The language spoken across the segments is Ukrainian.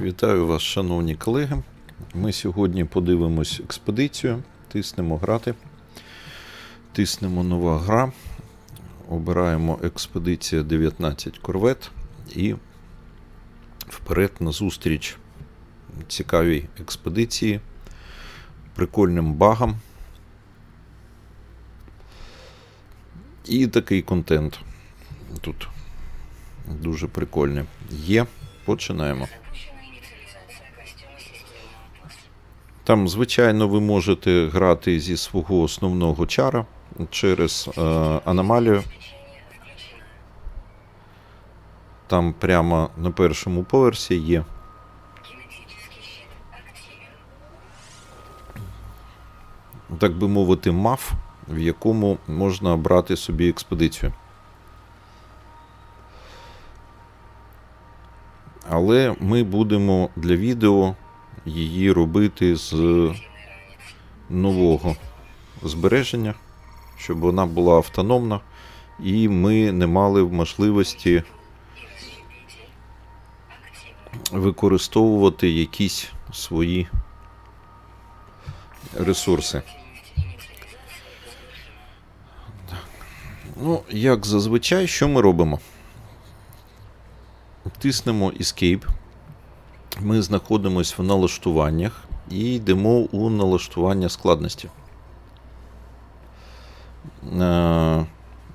Вітаю вас, шановні колеги. Ми сьогодні подивимось експедицію, тиснемо грати, тиснемо нова гра, обираємо експедиція 19 корвет і вперед на зустріч цікавій експедиції, прикольним багам. І такий контент тут дуже прикольний. Є. Починаємо. Там, звичайно, ви можете грати зі свого основного чара через е, аномалію. Там прямо на першому поверсі є. Так би мовити, маф, в якому можна обрати собі експедицію. Але ми будемо для відео її робити з нового збереження, щоб вона була автономна, і ми не мали можливості використовувати якісь свої ресурси. Ну, як зазвичай, що ми робимо? Тиснемо Escape. Ми знаходимося в налаштуваннях і йдемо у налаштування складності. Е,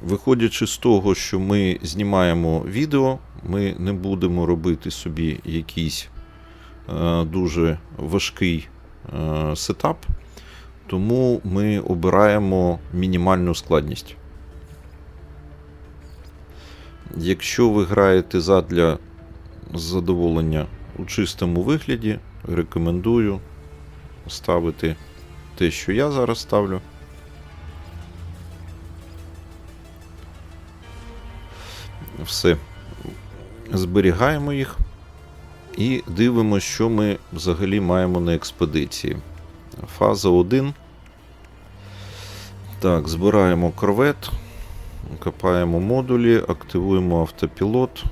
Виходячи з того, що ми знімаємо відео, ми не будемо робити собі якийсь е, дуже важкий е, сетап, тому ми обираємо мінімальну складність. Якщо ви граєте задля задоволення у чистому вигляді, рекомендую ставити те, що я зараз ставлю. Все. Зберігаємо їх і дивимося, що ми взагалі маємо на експедиції. Фаза 1. Так, збираємо корвет. Копаємо модулі, активуємо автопілот,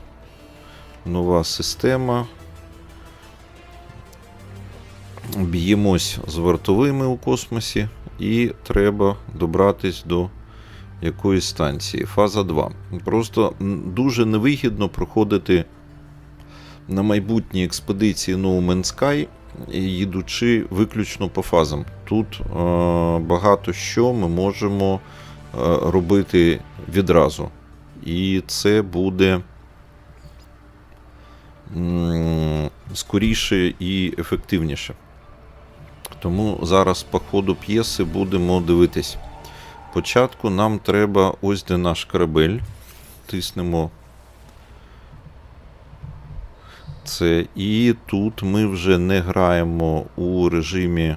нова система. Б'ємось з вартовими у космосі, і треба добратись до якоїсь станції. Фаза 2. Просто дуже невигідно проходити на майбутній експедиції No Man's Sky, їдучи виключно по фазам. Тут е, багато що ми можемо е, робити відразу. І це буде скоріше і ефективніше. Тому зараз по ходу п'єси будемо дивитись. Спочатку нам треба ось де наш корабель. Тиснемо це. І тут ми вже не граємо у режимі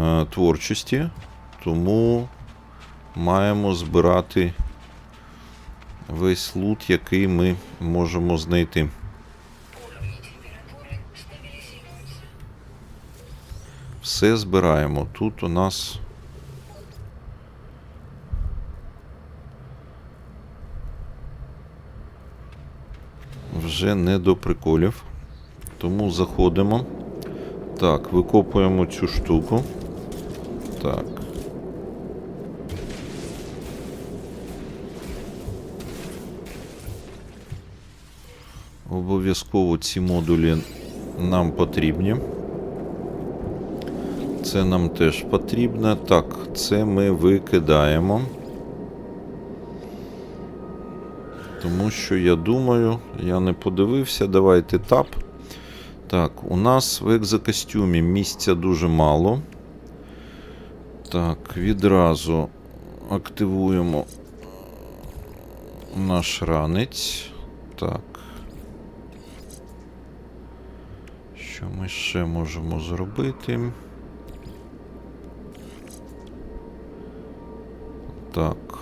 е, творчості, тому маємо збирати весь лут, який ми можемо знайти. Все збираємо. Тут у нас. Вже не до приколів. Тому заходимо. Так, викопуємо цю штуку. Так. Обов'язково ці модулі нам потрібні. Це нам теж потрібно. Так, це ми викидаємо. Тому що я думаю, я не подивився. Давайте тап. Так, у нас в екзокостюмі місця дуже мало. Так, відразу активуємо наш ранець. Так. Що ми ще можемо зробити? Так.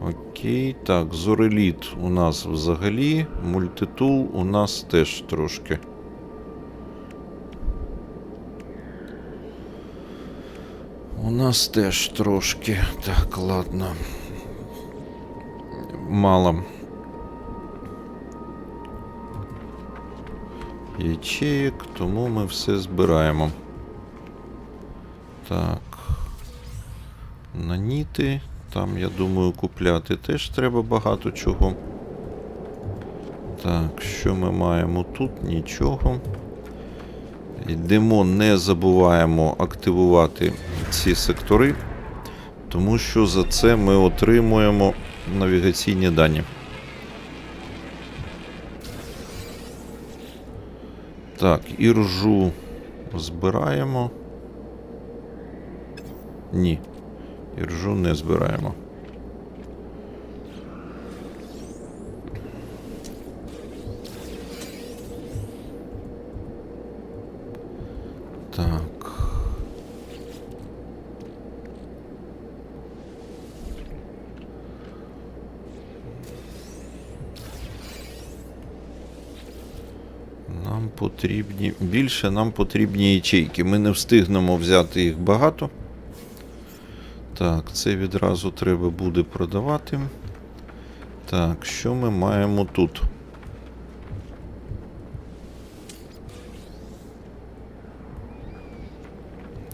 Окей. Так, зореліт у нас взагалі. Мультитул у нас теж трошки. У нас теж трошки. Так, ладно. Мало. ячеїк, тому ми все збираємо. Так. Наніти. Там, я думаю, купляти теж треба багато чого. Так, що ми маємо тут? Нічого. Йдемо, не забуваємо активувати ці сектори, тому що за це ми отримуємо навігаційні дані. Так, іржу збираємо. Ні. Іржу не збираємо. Так. Нам потрібні. Більше нам потрібні ячейки. Ми не встигнемо взяти їх багато. Так, це відразу треба буде продавати. Так, що ми маємо тут?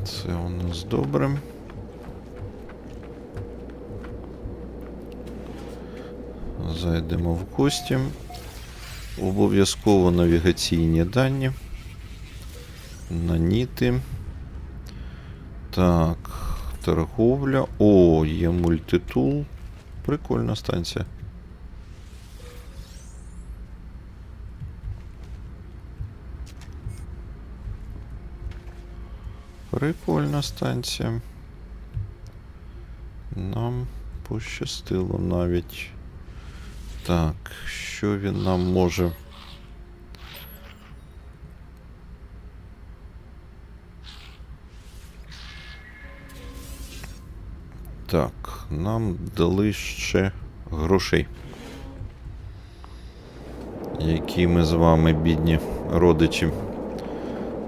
Це у нас добре. Зайдемо в гості. Обов'язково навігаційні дані. Наніти. Так, торговля. О, є мультитул. Прикольна станція. Прикольна станція. Нам пощастило навіть. Так, що він нам може. Так, нам дали ще грошей. Які ми з вами бідні родичі.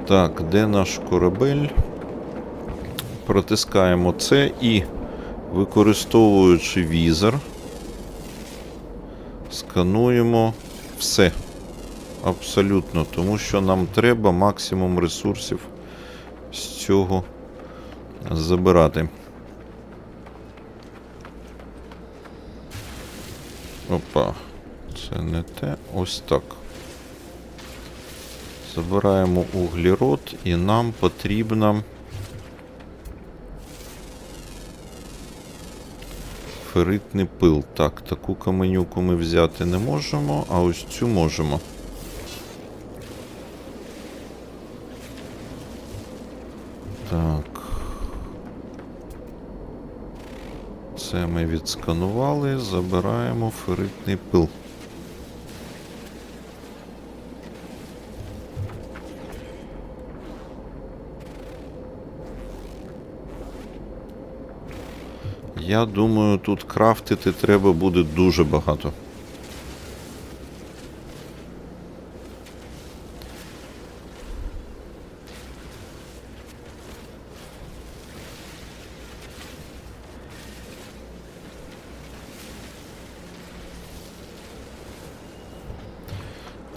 Так, де наш корабель? Протискаємо це і, використовуючи візор, скануємо все. Абсолютно, тому що нам треба максимум ресурсів з цього забирати. Опа, це не те. Ось так. Забираємо углерод і нам потрібна феритний пил. Так, таку каменюку ми взяти не можемо, а ось цю можемо. Так. Це ми відсканували, забираємо феритний пил. Я думаю, тут крафтити треба буде дуже багато.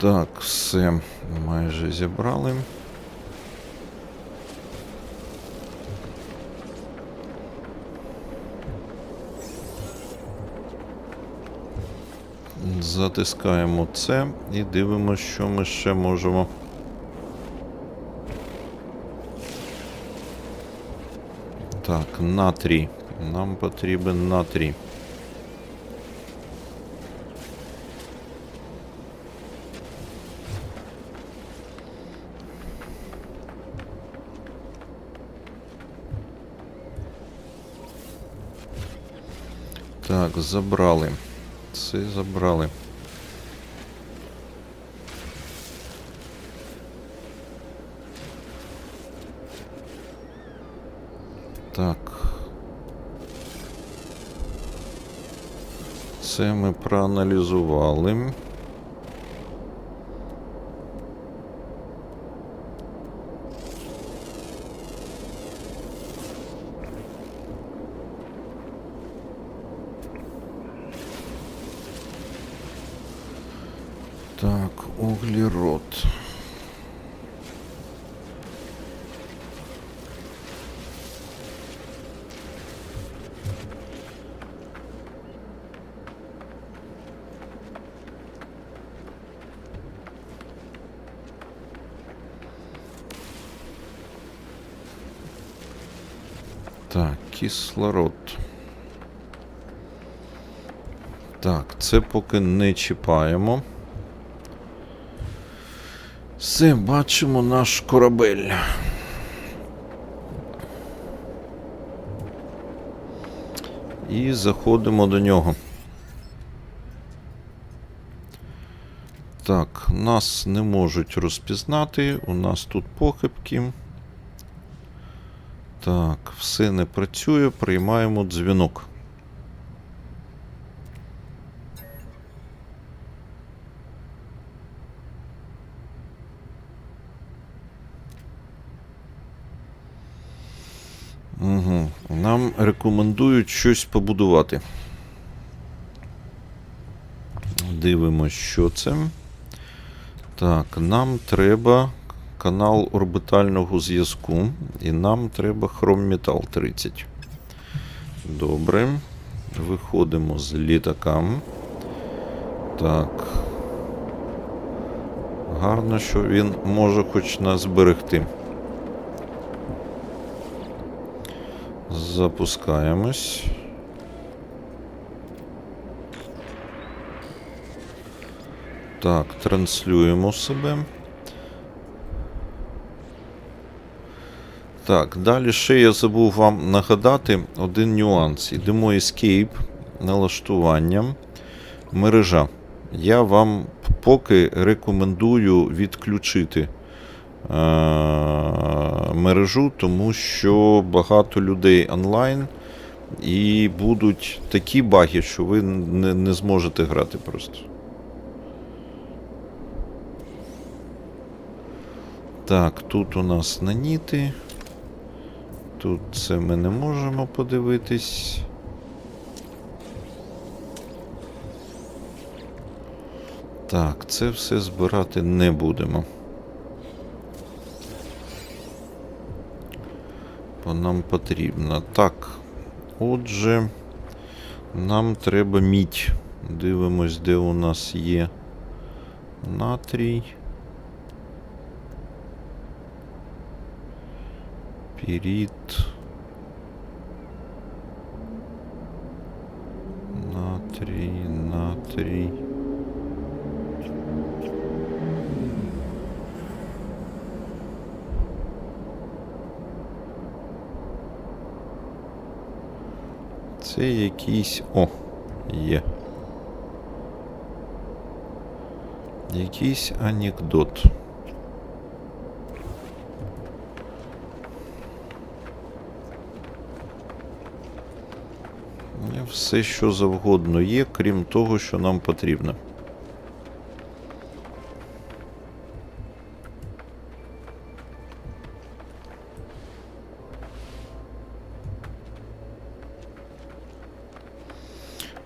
Так, все майже зібрали. Затискаємо це і дивимося, що ми ще можемо. Так, натрій. Нам потрібен натрій. Так, забрали. Це забрали. Так. Це ми проаналізували. углерод. Так, кислород. Так, це поки не чіпаємо. Все, бачимо наш корабель. І заходимо до нього. Так, нас не можуть розпізнати. У нас тут похибки. Так, все не працює. Приймаємо дзвінок. Угу. Нам рекомендують щось побудувати. Дивимось, що це. Так, нам треба канал орбітального зв'язку. І нам треба хромметал 30. Добре. Виходимо з літака. Так. Гарно, що він може хоч нас зберегти. Запускаємось. Так, транслюємо себе. Так, далі ще я забув вам нагадати один нюанс. Йдемо Escape, налаштування, мережа. Я вам поки рекомендую відключити мережу, тому що багато людей онлайн і будуть такі баги, що ви не, не зможете грати просто. Так, тут у нас наніти. Тут це ми не можемо подивитись. Так, це все збирати не будемо. Бо нам потрібно. Так. Отже, нам треба мідь. Дивимось, де у нас є натрій. Піріт. Натрій, натрій. Це якийсь. О, є. Якийсь анекдот. Все, що завгодно є, крім того, що нам потрібно.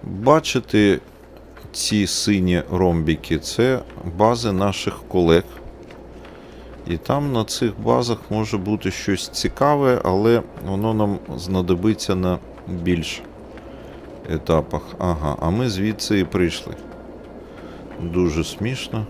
Бачите ці сині ромбіки це бази наших колег. І там на цих базах може бути щось цікаве, але воно нам знадобиться на більш етапах. Ага, а ми звідси і прийшли. Дуже смішно.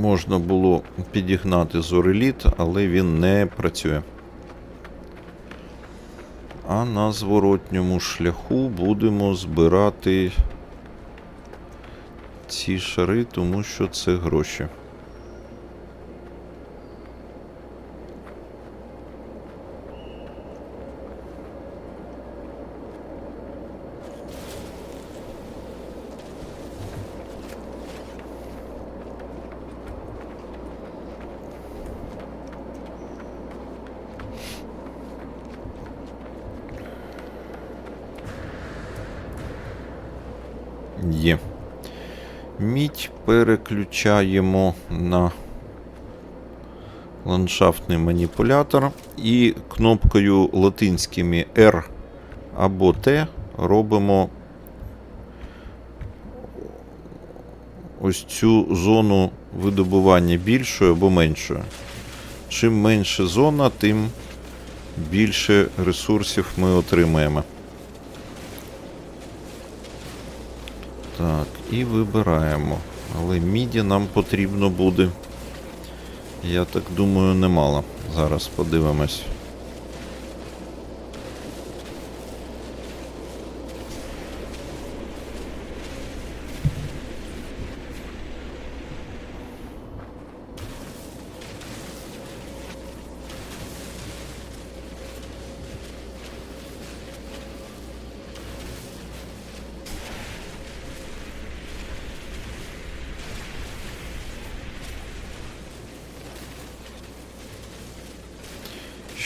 Можна було підігнати зореліт, але він не працює. А на зворотньому шляху будемо збирати ці шари, тому що це гроші. Є. Мідь переключаємо на ландшафтний маніпулятор і кнопкою латинськими R або T робимо ось цю зону видобування більшою або меншою. Чим менше зона, тим більше ресурсів ми отримаємо. Так, і вибираємо. Але міді нам потрібно буде. Я так думаю, немало. Зараз подивимось.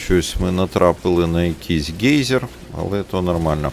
Щось ми натрапили на якийсь гейзер, але то нормально.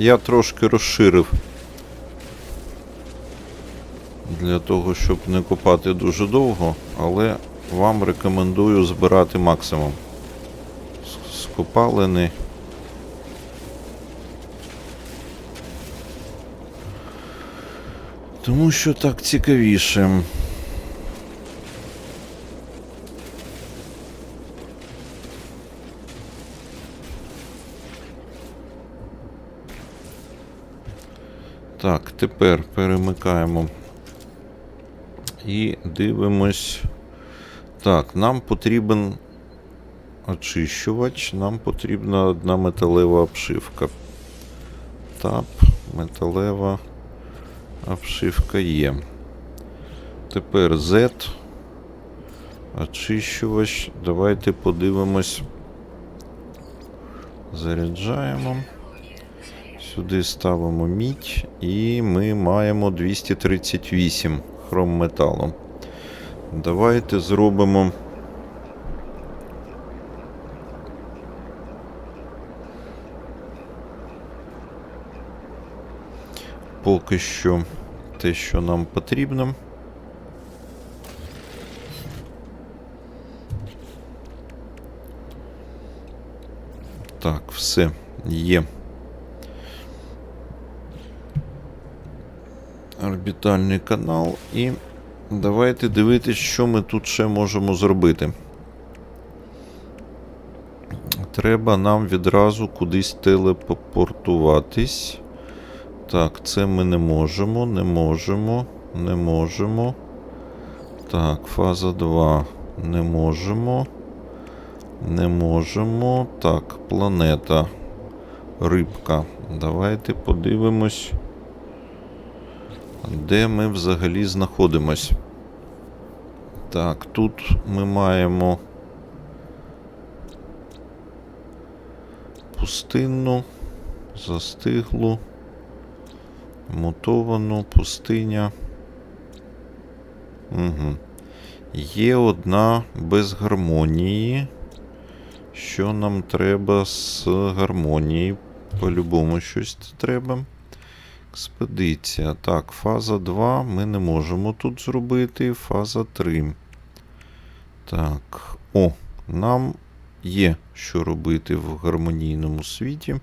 Я трошки розширив. Для того, щоб не копати дуже довго, але вам рекомендую збирати максимум. Скопалини. Тому що так цікавіше. Так, тепер перемикаємо і дивимось. Так, нам потрібен очищувач, нам потрібна одна металева обшивка. Тап, металева обшивка є. Тепер Z. Очищувач. Давайте подивимось. Заряджаємо. Сюди ставимо мідь і ми маємо 238 хромметалу. Давайте зробимо. Поки що те, що нам потрібно. Так, все є. Орбітальний канал. І давайте дивитись, що ми тут ще можемо зробити. Треба нам відразу кудись телепортуватись. Так, це ми не можемо, не можемо, не можемо. Так, фаза 2 не можемо. Не можемо. Так, планета. Рибка. Давайте подивимось де ми взагалі знаходимось. Так, тут ми маємо пустинну, застиглу, мутовану, пустиня. Угу. Є одна без гармонії. Що нам треба з гармонії? По-любому щось треба. Експедиція. Так, фаза 2 ми не можемо тут зробити. Фаза 3. Так. О, нам є що робити в гармонійному світі.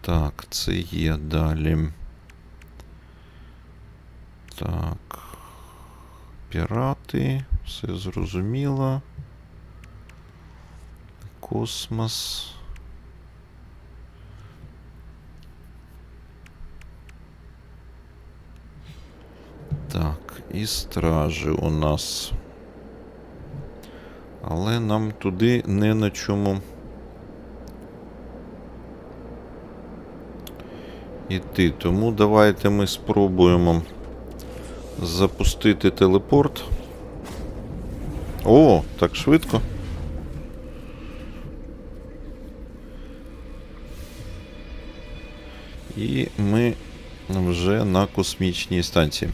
Так, це є далі. Так. Пірати. Все зрозуміло. Космос. Так. І стражі у нас. Але нам туди не на чому. Іти. Тому давайте ми спробуємо запустити телепорт. О, так швидко. І ми вже на космічній станції.